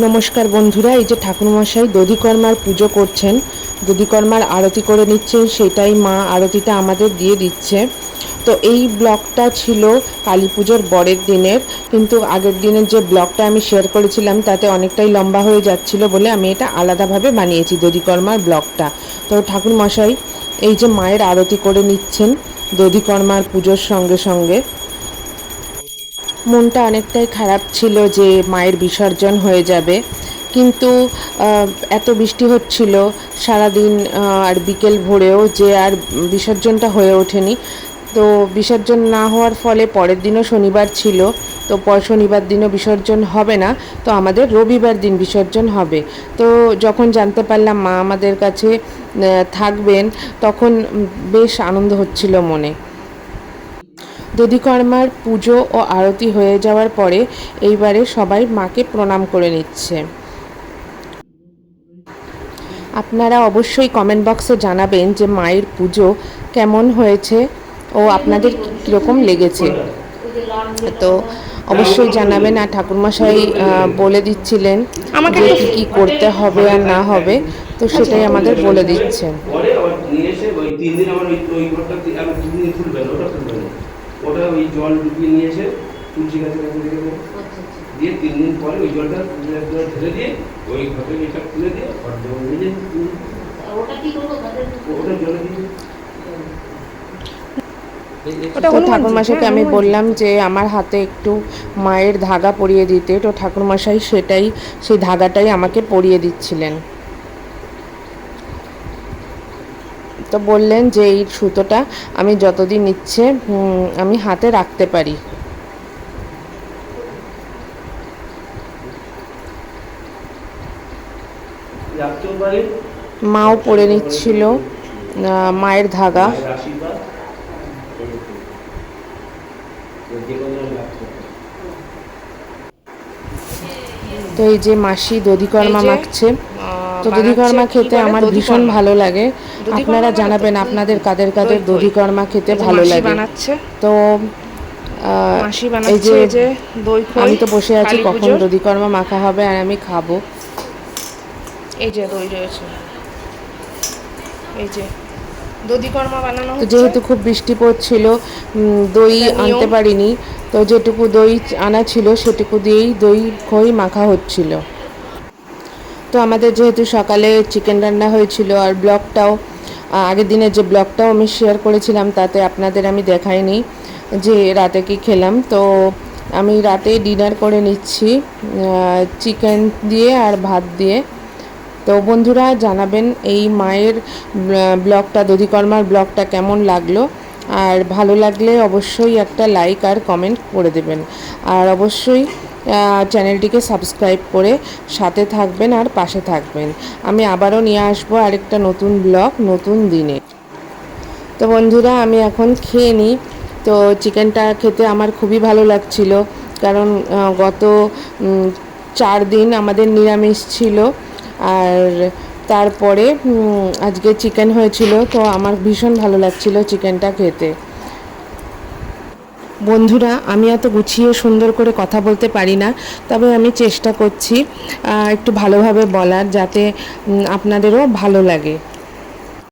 নমস্কার বন্ধুরা, এই যে ঠাকুরমশাই দধিকর্মার পুজো করছেন, দধিকর্মার আরতি করে নিচ্ছেন, সেটাই মা আরতিটা আমাদের দিয়ে দিচ্ছে। তো এই ব্লগটা ছিল কালী পুজোর বরের দিনের, কিন্তু আগের দিনের যে ব্লগটা আমি শেয়ার করেছিলাম, তাতে অনেকটাই লম্বা হয়ে যাচ্ছিল বলে আমি এটা আলাদাভাবে বানিয়েছি, দধিকর্মার ব্লগটা। তো ঠাকুরমশাই, এই যে মায়ের আরতি করে নিচ্ছেন দধিকর্মার পুজোর সঙ্গে সঙ্গে মনটা অনেকটাই খারাপ ছিল যে মায়ের বিসর্জন হয়ে যাবে। কিন্তু এত বৃষ্টি হচ্ছিল, সারাদিন আর বিকেল ভোরেও যে আর বিসর্জনটা হয়ে ওঠেনি। তো বিসর্জন না হওয়ার ফলে পরের দিনও শনিবার ছিল, তো পর শনিবার দিনও বিসর্জন হবে না, তো আমাদের রবিবার দিন বিসর্জন হবে। তো যখন জানতে পারলাম মা আমাদের কাছে থাকবেন, তখন বেশ আনন্দ হচ্ছিল মনে। দধিকর্মার পুজো ও আরতি হয়ে যাওয়ার পরে এইবারে সবাই মাকে প্রণাম করে নিচ্ছে। আপনারা অবশ্যই কমেন্ট বক্সে জানাবেন যে মায়ের পুজো কেমন হয়েছে ও আপনাদের কীরকম লেগেছে। তো অবশ্যই জানাবেন আর ঠাকুরমশাই বলে দিচ্ছিলেন আমাকে কী কী করতে হবে আর না হবে তো সেটাই আমাদের বলে দিচ্ছেন। নিয়ে ওটা ওই জল ডুবিয়ে নিয়ে এসে তুলসী গাছের কাছে রেখে দেবো। দিয়ে তিন দিন পরে ওই জলটা ঢেলে দিয়ে ওই ঘরের এটা খুলে দিয়ে ঘর দেবো নিজে ওটা কি করব ওটা জলে দিয়ে তো ঠাকুরমশাইকে আমি বললাম যে আমার হাতে একটু মায়ের ধাগা পরিয়ে দিতে তো ঠাকুরমশাই সেটাই সেই ধাগাটাই আমাকে পরিয়ে দিচ্ছিলেন। তো বললেন যে এই সুতোটা আমি যতদিন ইচ্ছে আমি হাতে রাখতে পারি মাও পরে নিচ্ছিল মায়ের ধাগা। তো এই যে মাসি দধিকর্মা মাখছে তো দধিকর্মা খেতে আমার ভীষণ ভালো লাগে। আপনারা জানাবেন আপনাদের কাদের কাদের। দধিকর্মা খেতে ভালো লাগে। তো এই যে আমি তো বসে আছি কখন দধিকর্মা মাখা হবে আর আমি খাব। এই যে দই রয়েছে। এই যে দধিকর্মা বানানো যেহেতু খুব বৃষ্টি পড়ছিল দই আনতে পারিনি। তো যেটুকু দই আনা ছিল সেটুকু দিয়েই দই খই মাখা হচ্ছিল। তো আমাদের যেহেতু সকালে চিকেন রান্না হয়েছিল আর ব্লগটাও আগের দিনের যে ব্লগটাও আমি শেয়ার করেছিলাম, তাতে আপনাদের আমি দেখাইনি যে রাতে কি খেলাম। তো আমি রাতে ডিনার করে নিচ্ছি চিকেন দিয়ে আর ভাত দিয়ে। তো বন্ধুরা জানাবেন এই মায়ের ব্লগটা, দধিকর্মার ব্লগটা কেমন লাগল। আর ভালো লাগলে অবশ্যই একটা লাইক আর কমেন্ট করে দেবেন। আর অবশ্যই চ্যানেলটিকে সাবস্ক্রাইব করে সাথে থাকবেন আর পাশে থাকবেন। আমি আবারও নিয়ে আসব আরেকটা নতুন ব্লগ, নতুন দিনে। তো বন্ধুরা, আমি এখন খেয়ে নিই। তো চিকেনটা খেতে আমার খুবই ভালো লাগছিল, কারণ গত চার দিন আমাদের নিরামিষ ছিল। আর তারপরে আজকে চিকেন হয়েছিল, তো আমার ভীষণ ভালো লাগছিল চিকেনটা খেতে। বন্ধুরা, আমি এত গুছিয়ে সুন্দর করে কথা বলতে পারি না, তবে আমি চেষ্টা করছি একটু ভালোভাবে বলার যাতে আপনাদেরও ভালো লাগে।